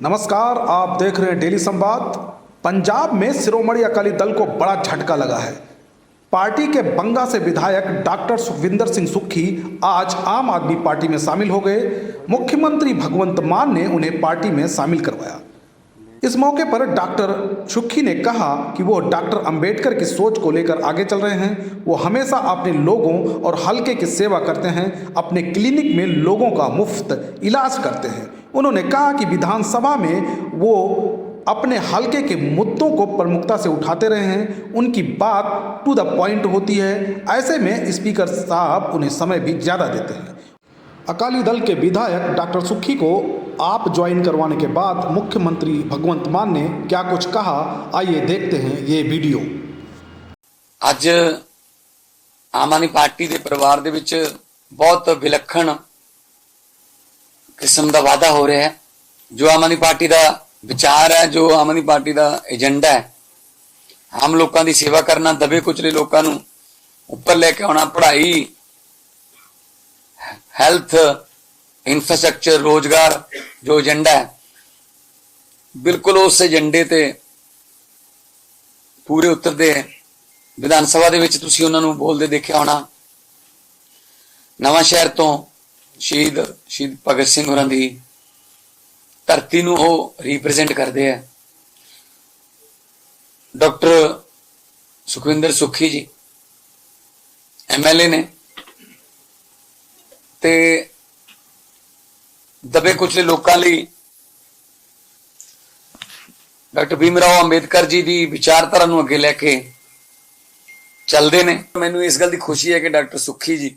नमस्कार, आप देख रहे हैं डेली संवाद। पंजाब में शिरोमणि अकाली दल को बड़ा झटका लगा है। पार्टी के बंगा से विधायक डॉक्टर सुखविंदर सिंह सुक्खी आज आम आदमी पार्टी में शामिल हो गए। मुख्यमंत्री भगवंत मान ने उन्हें पार्टी में शामिल करवाया। इस मौके पर डॉक्टर सुक्खी ने कहा कि वो डॉक्टर अंबेडकर की सोच को लेकर आगे चल रहे हैं। वो हमेशा अपने लोगों और हल्के की सेवा करते हैं, अपने क्लिनिक में लोगों का मुफ़्त इलाज करते हैं। उन्होंने कहा कि विधानसभा में वो अपने हल्के के मुद्दों को प्रमुखता से उठाते रहे हैं उनकी बात टू द पॉइंट होती है ऐसे में स्पीकर साहब उन्हें समय भी ज़्यादा देते हैं अकाली दल के विधायक डॉक्टर सुक्खी को आप ज्वाइन करवाने के बाद मुख्यमंत्री भगवंत मान ने क्या कुछ कहा आइए देखते हैं ये वीडियो ਅੱਜ ਆਮ ਆਦਮੀ ਪਾਰਟੀ ਦੇ ਪਰਿਵਾਰ ਦੇ ਵਿੱਚ ਬਹੁਤ ਵਿਲੱਖਣ ਕਿਸਮ ਦਾ ਵਾਅਦਾ ਹੋ ਰਿਹਾ ਹੈ। ਜੋ ਆਮ ਆਦਮੀ ਪਾਰਟੀ ਦਾ ਵਿਚਾਰ ਹੈ, ਜੋ ਆਮ ਆਦਮੀ ਪਾਰਟੀ ਦਾ ਏਜੰਡਾ ਹੈ, ਆਮ ਲੋਕਾਂ ਦੀ ਸੇਵਾ ਕਰਨਾ, ਦਬੇ ਕੁਚਲੇ ਲੋਕਾਂ ਨੂੰ ਉੱਪਰ ਲੈ ਕੇ ਆਉਣਾ, ਪੜ੍ਹਾਈ, ਹੈਲਥ, ਇਨਫਰਾਸਟ੍ਰਕਚਰ, ਰੋਜ਼ਗਾਰ ਜੋ ਏਜੰਡਾ ਹੈ, ਬਿਲਕੁਲ ਉਸ ਏਜੰਡੇ ਤੇ ਪੂਰੇ ਉਤਰਦੇ ਹੈ। ਵਿਧਾਨ ਸਭਾ ਦੇ ਵਿੱਚ ਤੁਸੀਂ ਉਹਨਾਂ ਨੂੰ ਬੋਲਦੇ ਦੇਖਿਆ ਹੋਣਾ। ਨਵਾਂ ਸ਼ਹਿਰ ਤੋਂ ਸ਼ਹੀਦ ਸ਼ਹੀਦ ਭਗਤ ਸਿੰਘ ਹੋਰਾਂ ਦੀ ਧਰਤੀ ਨੂੰ ਉਹ ਰਿਪਰੈਜ਼ੈਂਟ ਕਰਦੇ ਆ। ਡਾਕਟਰ ਸੁਖਵਿੰਦਰ ਸੁਖੀ ਜੀ ਐਮਐਲਏ ਨੇ ਤੇ ਦਬੇ ਕੁਚਲੇ ਲੋਕਾਂ ਲਈ ਡਾਕਟਰ ਭੀਮ ਰਾਓ ਅੰਬੇਦਕਰ ਜੀ ਦੀ ਵਿਚਾਰਧਾਰਾ ਨੂੰ ਅੱਗੇ ਲੈ ਕੇ ਚੱਲਦੇ ਨੇ। ਮੈਨੂੰ ਇਸ ਗੱਲ ਦੀ ਖੁਸ਼ੀ ਹੈ ਕਿ ਡਾਕਟਰ ਸੁੱਖੀ ਜੀ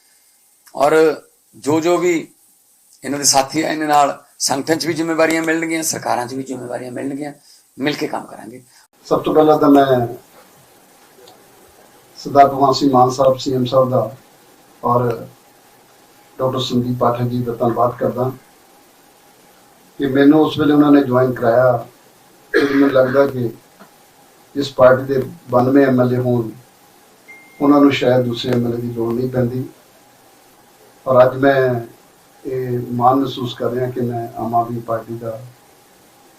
ਔਰ ਜੋ ਜੋ ਵੀ ਇਹਨਾਂ ਦੇ ਸਾਥੀ ਆ, ਇਹਨਾਂ ਨਾਲ ਸੰਗਠਨ 'ਚ ਵੀ ਜ਼ਿੰਮੇਵਾਰੀਆਂ ਮਿਲਣਗੀਆਂ, ਸਰਕਾਰਾਂ 'ਚ ਵੀ ਜ਼ਿੰਮੇਵਾਰੀਆਂ ਮਿਲਣਗੀਆਂ, ਮਿਲ ਕੇ ਕੰਮ ਕਰਾਂਗੇ। ਸਭ ਤੋਂ ਪਹਿਲਾਂ ਤਾਂ ਮੈਂ ਸਰਦਾਰ ਭਗਵਾਨ ਸਿੰਘ ਮਾਨ ਸਾਹਿਬ, ਸੀਐਮ ਸਾਹਿਬ ਦਾ ਔਰ ਡਾਕਟਰ ਸੰਦੀਪ ਪਾਠਕ ਜੀ ਦਾ ਧੰਨਵਾਦ ਕਰਦਾ। ਕਿ ਮੈਨੂੰ ਉਸ ਵੇਲੇ ਉਹਨਾਂ ਨੇ ਜੁਆਇਨ ਕਰਾਇਆ ਤੇ ਮੈਨੂੰ ਲੱਗਦਾ ਕਿ ਇਸ ਪਾਰਟੀ ਦੇ 92 ਐਮਐਲਏ ਹੋਣ, ਉਹਨਾਂ ਨੂੰ ਸ਼ਾਇਦ ਦੂਸਰੇ ਐਮਐਲਏ ਦੀ ਲੋੜ ਨਹੀਂ ਪੈਂਦੀ। ਔਰ ਅੱਜ ਮੈਂ ਇਹ ਮਾਣ ਮਹਿਸੂਸ ਕਰ ਰਿਹਾ ਕਿ ਮੈਂ ਆਮ ਆਦਮੀ ਪਾਰਟੀ ਦਾ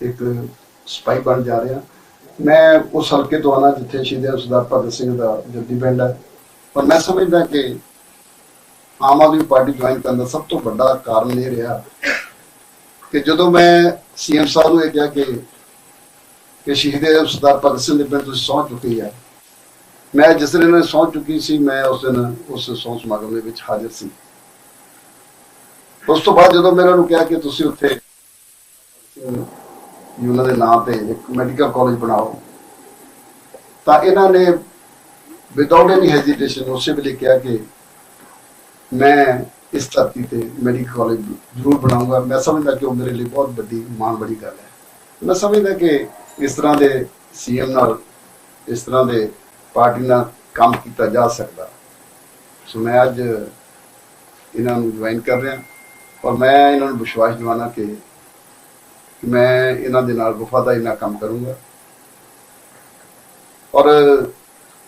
ਇੱਕ ਸਪਾਈ ਬਣ ਜਾ ਰਿਹਾ। ਮੈਂ ਉਸ ਹਲਕੇ ਤੋਂ ਆਣਾ ਜਿੱਥੇ ਸ਼ਹੀਦ ਸਰਦਾਰ ਭਗਤ ਸਿੰਘ ਦਾ ਜੱਦੀ ਪਿੰਡ ਹੈ। ਪਰ ਮੈਂ ਸਮਝਦਾ ਕਿ ਆਮ ਆਦਮੀ ਪਾਰਟੀ ਜੁਆਇਨ ਕਰਨ ਦਾ ਸਭ ਤੋਂ ਵੱਡਾ ਕਾਰਨ ਇਹ ਰਿਹਾ ਕਿ ਜਦੋਂ ਮੈਂ ਸੀਐਮ ਸਾਹਿਬ ਨੂੰ ਇਹ ਕਿਹਾ ਕਿ ਕਿ ਸ਼ਹੀਦ ਸਰਦਾਰ ਭਗਤ ਸਿੰਘ ਦੇ ਪਿੰਡ ਤੁਸੀਂ ਸਹੁੰ ਚੁੱਕੀ ਹੈ ਮੈਂ ਜਿਸ ਦਿਨ ਇਹਨਾਂ ਸਹੁੰ ਚੁੱਕੀ ਸੀ, ਮੈਂ ਉਸ ਦਿਨ ਉਸ ਸਹੁੰ ਸਮਾਗਮ ਦੇ ਵਿੱਚ ਹਾਜ਼ਰ ਸੀ। ਉਸ ਤੋਂ ਬਾਅਦ ਜਦੋਂ ਮੈਂ ਇਹਨਾਂ ਨੂੰ ਕਿਹਾ ਕਿ ਤੁਸੀਂ ਉੱਥੇ ਉਹਨਾਂ ਦੇ ਨਾਂ ਤੇ ਇੱਕ ਮੈਡੀਕਲ ਕਾਲਜ ਬਣਾਓ, ਤਾਂ ਇਹਨਾਂ ਨੇ ਵਿਦਆਊਟ ਐਨੀ ਹੈਜ਼ਿਟੇਸ਼ਨ ਉਸੇ ਵੇਲੇ ਕਿਹਾ ਕਿ ਮੈਂ ਇਸ ਧਰਤੀ ਤੇ ਮੈਡੀਕਲ ਕਾਲਜ ਜ਼ਰੂਰ ਬਣਾਉਂਗਾ ਮੈਂ ਸਮਝਦਾ ਕਿ ਉਹ ਮੇਰੇ ਲਈ ਬਹੁਤ ਵੱਡੀ, ਮਾਣ ਬੜੀ ਗੱਲ ਹੈ। ਮੈਂ ਸਮਝਦਾ ਕਿ ਇਸ ਤਰ੍ਹਾਂ ਦੇ ਸੀਐਮ ਨਾਲ, ਇਸ ਤਰ੍ਹਾਂ ਦੇ ਪਾਰਟੀ ਨਾਲ ਕੰਮ ਕੀਤਾ ਜਾ ਸਕਦਾ। ਸੋ ਮੈਂ ਅੱਜ ਇਹਨਾਂ ਨੂੰ ਜੁਆਇਨ ਕਰ ਰਿਹਾ। ਔਰ ਮੈਂ ਇਹਨਾਂ ਨੂੰ ਵਿਸ਼ਵਾਸ ਦਿਵਾਉਣਾ ਕਿ ਮੈਂ ਇਹਨਾਂ ਦੇ ਨਾਲ ਵਫਾਦਾਰੀ ਨਾਲ ਕੰਮ ਕਰੂੰਗਾ। ਔਰ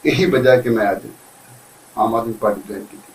ਇਹੀ ਵਜ੍ਹਾ ਕਿ ਮੈਂ ਅੱਜ ਆਮ ਆਦਮੀ ਪਾਰਟੀ ਜੁਆਇਨ ਕੀਤੀ